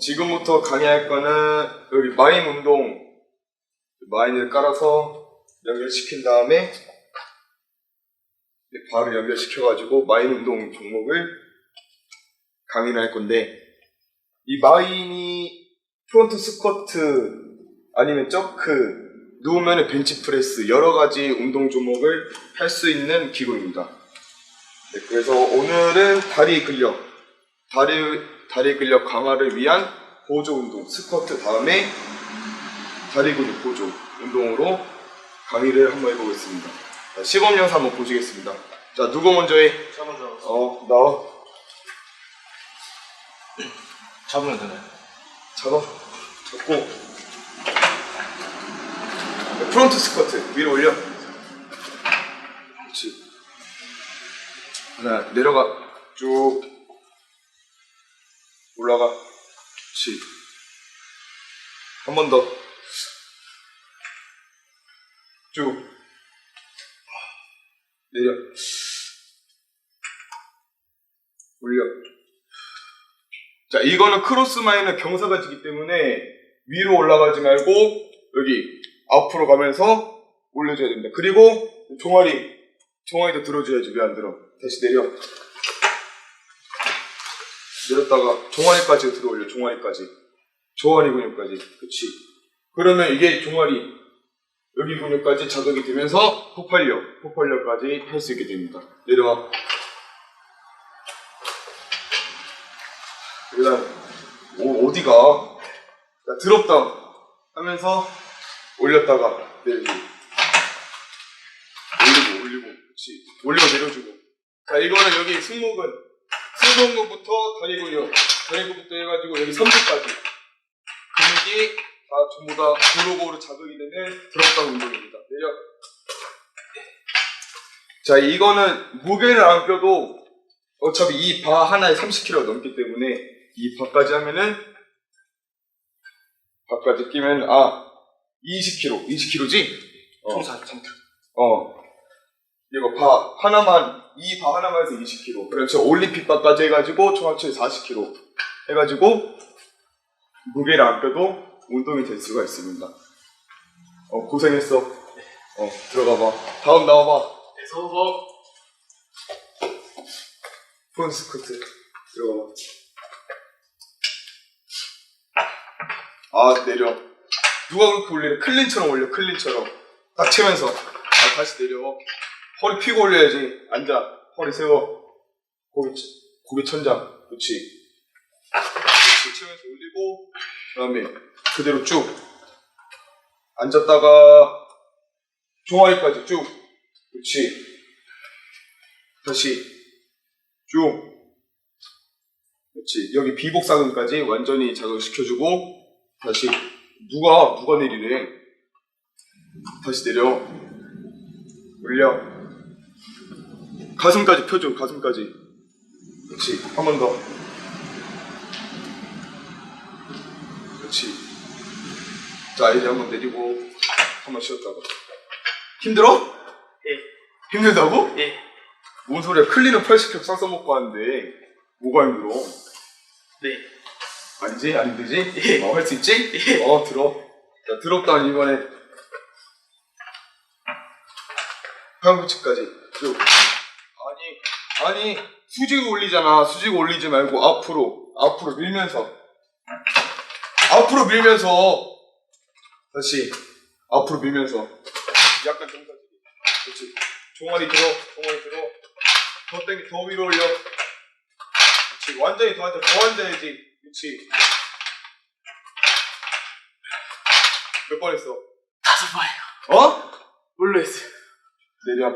지금부터 강의할 거는 여기 마인 운동 마인을 깔아서 연결시킨 다음에 바로 연결시켜가지고 마인 운동 종목을 강의를 할 건데 이 마인이 프론트 스쿼트 아니면 점크 누우면 벤치프레스 여러 가지 운동 종목을 할 수 있는 기구입니다. 네, 그래서 오늘은 다리 근력, 다리 다리 근력 강화를 위한 보조 운동 스쿼트 다음에 다리 근육 보조 운동으로 강의를 한번 해보겠습니다. 자, 시범 영상 한번 보시겠습니다. 자 누구 먼저 해? 자 먼저 어 나와 잡으면 되나요? 잡아 잡고 네, 프론트 스쿼트 위로 올려 그렇지 하나 내려가 쭉 올라가 그렇지 한번 더 쭉 내려 올려 자, 이거는 크로스 마인은 경사가 지기 때문에 위로 올라가지 말고 여기 앞으로 가면서 올려줘야 됩니다. 그리고 종아리, 종아리도 들어줘야지. 왜 안 들어? 다시 내려. 내렸다가 종아리까지 들어 올려. 종아리까지. 종아리 근육까지. 그치. 그러면 이게 종아리, 여기 근육까지 자극이 되면서 폭발력, 폭발력까지 할 수 있게 됩니다. 내려와. 그다음 오, 어디가? 자, 드롭다운 하면서 올렸다가 내려주고 올리고 올리고 그렇지 올리고 내려주고 자 이거는 여기 승모근 근육 다리 근육부터 해가지고 여기 삼두까지 근육이 다 전부 다 고루고루 자극이 되는 드롭다운 운동입니다 내려 자 이거는 무게를 안 껴도 어차피 이 바 하나에 30kg 넘기 때문에 이 바까지 하면은 바까지 끼면 아 20kg 20kg지? 어. 총 43kg 어 이거 바 하나만 이 바 하나만 해서 20kg 그렇죠 올림픽 바까지 해가지고 총 합쳐 40kg 해가지고 무게를 안 껴도 운동이 될 수가 있습니다. 어 고생했어. 어 들어가 봐. 다음 나와봐. 네, 서서. 프론 스쿼트. 들어가 아 내려. 누가 그렇게 올리래? 클린처럼 올려 클린처럼. 딱 치면서. 아 다시 내려 허리 펴고 올려야지. 앉아. 허리 세워. 고개 치- 고개 천장. 그렇지. 치면서 올리고 그 다음에 그대로 쭉 앉았다가 종아리까지 쭉. 그렇지. 다시 쭉. 그렇지. 여기 비복사근까지 완전히 자극시켜주고 다시 누가 누가 내리래? 다시 내려. 올려 가슴까지 펴줘 가슴까지 그렇지 한 번더 그렇지 자 이제 한번 내리고 한 번 쉬었다가 힘들어? 예. 힘들다고? 예. 뭔 소리야 클린은 80개 싹 먹고 하는데 뭐가 힘들어? 네. 아니지? 안 힘들지? 예. 어, 할 수 있지? 예. 어 들어 자 들었다 이번에 팔꿈치까지 쭉 아니 수직 올리잖아 수직 올리지 말고 앞으로 앞으로 밀면서 앞으로 밀면서 다시 앞으로 밀면서 약간 정사지기 그렇지 종아리 들어 종아리 들어 더 땡기 더 위로 올려 그렇지 완전히 더 앉아 더 앉아야지 그렇지 몇 번 했어? 다섯 번이요. 어? 뭘로 했어요? 내려.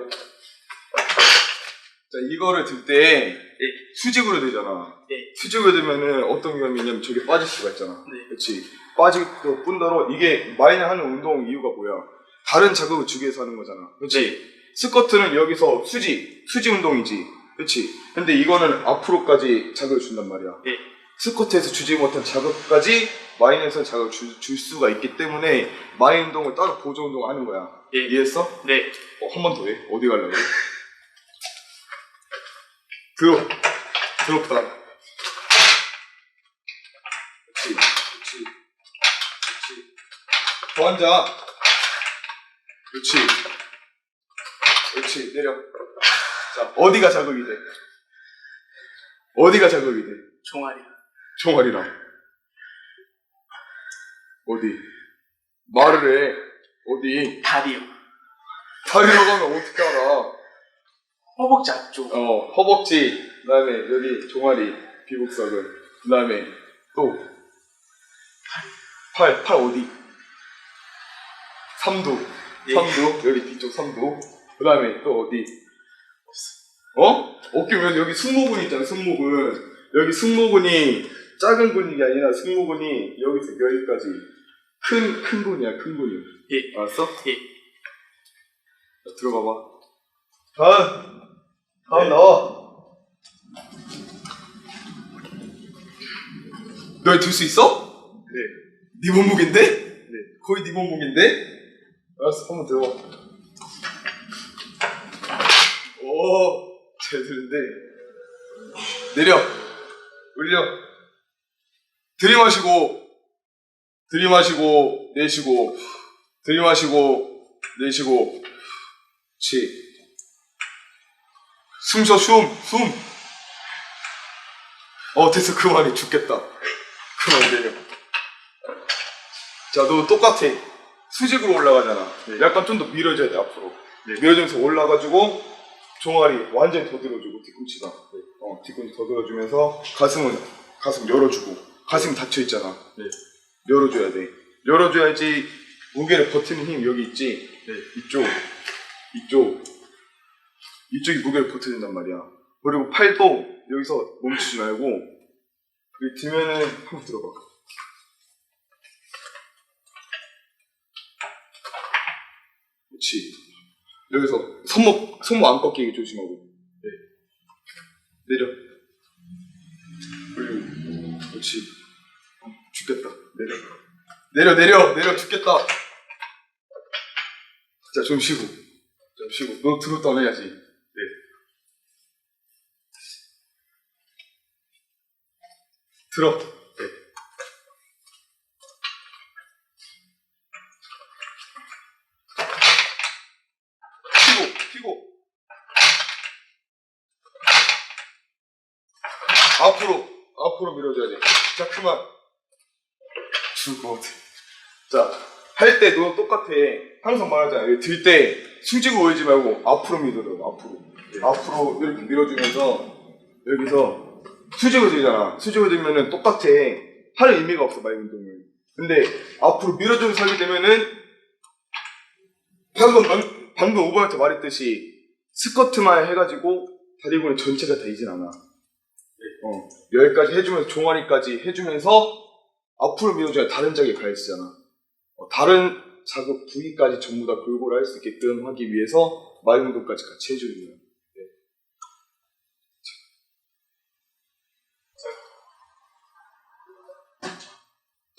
자, 이거를 들때 예. 수직으로 되잖아. 예. 수직으로 되면은 어떤 위험이 있냐면 저게 빠질 수가 있잖아. 네. 그렇지. 빠질 뿐더러 이게 마이너 하는 운동 이유가 뭐야? 다른 자극을 주기 위해서 하는 거잖아. 그렇지. 스쿼트는 여기서 수직, 수직 운동이지. 그렇지. 근데 이거는 앞으로까지 자극을 준단 말이야. 예. 스쿼트에서 주지 못한 자극까지 마인에서 자극을 줄, 줄 수가 있기 때문에 마인 운동을 따로 보조 운동을 하는 거야. 예. 이해했어? 네. 어, 한 번 더 해. 어디 가려고? 그, 드롭 드롭 다운 그렇지 그렇지 그렇지 더 앉아. 그렇지. 그렇지 내려. 자 어디가 자극이 돼? 어디가 자극이 돼? 종아리 종아리랑 어디? 말을 해. 어디? 다리요. 다리로 가면 어떻게 알아? 허벅지 앞쪽. 어, 허벅지, 그 다음에 여기 종아리, 비복석은, 그 다음에 또, 팔, 팔 어디? 삼두, 예. 삼두, 여기 뒤쪽 삼두, 그 다음에 또 어디? 어? 어깨 왜 여기 승모근 있잖아, 승모근. 여기 승모근이 작은 근육이 아니라 승모근이 여기서 여기까지 큰, 큰 근이야, 큰 근육. 예. 알았어? 예. 자, 들어가봐. 다음. 다음 나와. 너들수 있어? 네. 네 몸무게인데? 네. 거의 네 몸무게인데? 알았어, 한번 들어봐. 오, 잘 드는데. 내려. 올려. 들이마시고, 들이마시고, 내쉬고, 들이마시고, 내쉬고. 그렇지. 숨 쉬어, 숨, 숨. 어, 됐어. 그만해. 죽겠다. 그만 내려. 자, 너 똑같아. 수직으로 올라가잖아. 약간 좀 더 밀어줘야 돼, 앞으로. 밀어주면서 올라가지고, 종아리 완전히 더 들어주고, 뒤꿈치가. 어, 뒤꿈치 더 들어주면서, 가슴은, 가슴 열어주고, 가슴 닫혀 있잖아. 열어줘야 돼. 열어줘야지, 무게를 버티는 힘 여기 있지? 이쪽, 이쪽, 이쪽이 무게를 버텨준단 말이야. 그리고 팔도 여기서 멈추지 말고, 여기 들면은 한번 들어봐. 그렇지. 여기서 손목, 손목 안 꺾이게 조심하고. 네. 내려. 그리고, 그렇지. 어, 죽겠다. 내려. 내려, 내려, 내려, 죽겠다. 자, 좀 쉬고. 좀 쉬고. 너 들었다 안 해야지. 들어. 네. 피고, 피고. 앞으로, 앞으로 밀어줘야 돼. 자, 그만. 죽을 것 같아. 자, 할 때도 똑같아. 항상 말하잖아. 들때 수직으로 올리지 말고 앞으로 밀더라고, 앞으로. 앞으로 이렇게 밀어주면서 여기서 수직으로 들잖아. 수직으로 들면은 똑같아. 할 의미가 없어, 말 운동은. 근데 앞으로 밀어주면서 하게 되면은 방금, 방- 방금 오버한테 말했듯이 스쿼트만 해가지고 다리근의 전체가 되진 않아. 어, 여기까지 해주면서 종아리까지 해주면서 앞으로 밀어줘야 다른 자리에 가 있잖아. 어, 다른 자극 부위까지 전부 다 골고루 할 수 있게끔 하기 위해서 마이 운동까지 같이 해주는 거야.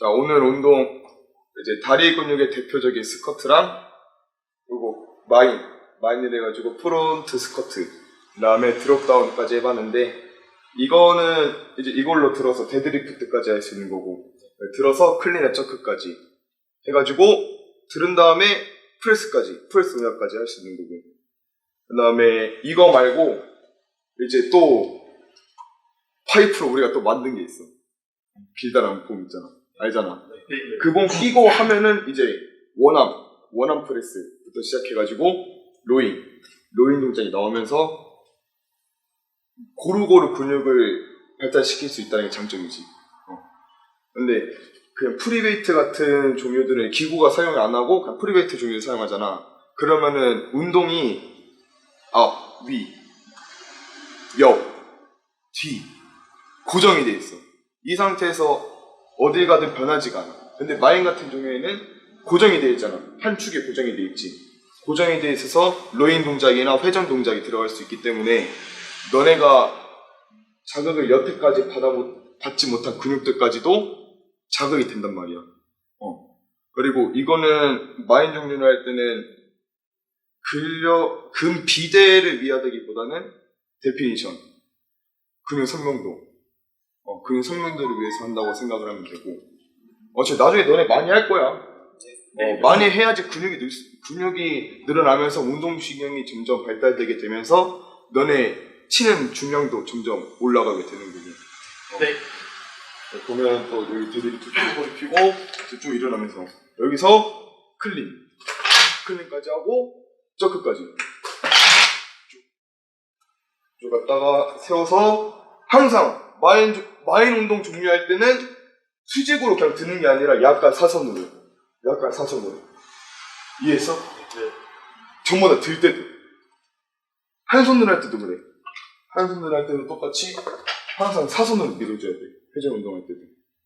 자, 오늘 운동 이제 다리 근육의 대표적인 스쿼트랑 그리고 마인, 마인을 해가지고 프론트 스쿼트, 그 다음에 드롭다운까지 해봤는데 이거는 이제 이걸로 들어서 데드리프트까지 할 수 있는 거고 들어서 클린 앤 저크까지 해가지고 들은 다음에 프레스까지 프레스 운동까지 할 수 있는 거고. 그 다음에 이거 말고 이제 또 파이프로 우리가 또 만든 게 있어. 길다란 폼 있잖아 알잖아 네. 그봄 끼고 하면은 이제 원암, 원암 프레스부터 시작해가지고 로잉, 로잉 동작이 나오면서 고루고루 근육을 발달시킬 수 있다는 게 장점이지. 어. 근데 그냥 프리베이트 같은 종류들은 기구가 사용을 안 하고 그냥 프리베이트 종류를 사용하잖아. 그러면은 운동이 앞, 위, 옆, 뒤 고정이 돼 있어. 이 상태에서 어딜 가든 변하지가 않아. 근데 마인 같은 경우에는 고정이 되어 있잖아. 한 축에 고정이 되어 있지. 고정이 되어 있어서 로잉 동작이나 회전 동작이 들어갈 수 있기 때문에 너네가 자극을 여태까지 받아 못, 받지 못한 근육들까지도 자극이 된단 말이야. 어. 그리고 이거는 마인 종류를 할 때는 근력, 근 비대를 위하다기보다는 데피니션, 근육 선명도, 어, 근육 선명도를 위해서 한다고 생각을 하면 되고, 어차피 나중에 너네 많이 할 거야. 네. 많이 해야지 근육이 늘, 수- 근육이 늘어나면서 운동신경이 점점 발달되게 되면서 너네 치는 중량도 점점 올라가게 되는군요. 네. 보면 또 여기 드릴이 툭툭 피고 쭉 일어나면서 여기서 클린 클린까지 하고 저크까지 쭉, 쭉 갔다가 세워서 항상 마인 조- 마인 운동 종료할 때는 수직으로 그냥 드는 게 아니라 약간 사선으로 약간 사선으로 이해했어? 네. 전부 다들 때도 한 손으로 할 때도 그래 한 손으로 할 때도 똑같이 항상 사선으로 밀어줘야 돼 회전 운동할 때도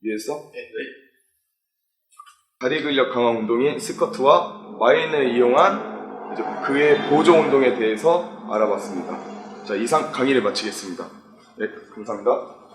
이해했어? 네. 네. 다리 근력 강화 운동인 스쿼트와 마인을 이용한 이제 그의 보조 운동에 대해서 알아봤습니다. 자 이상 강의를 마치겠습니다. 네 감사합니다.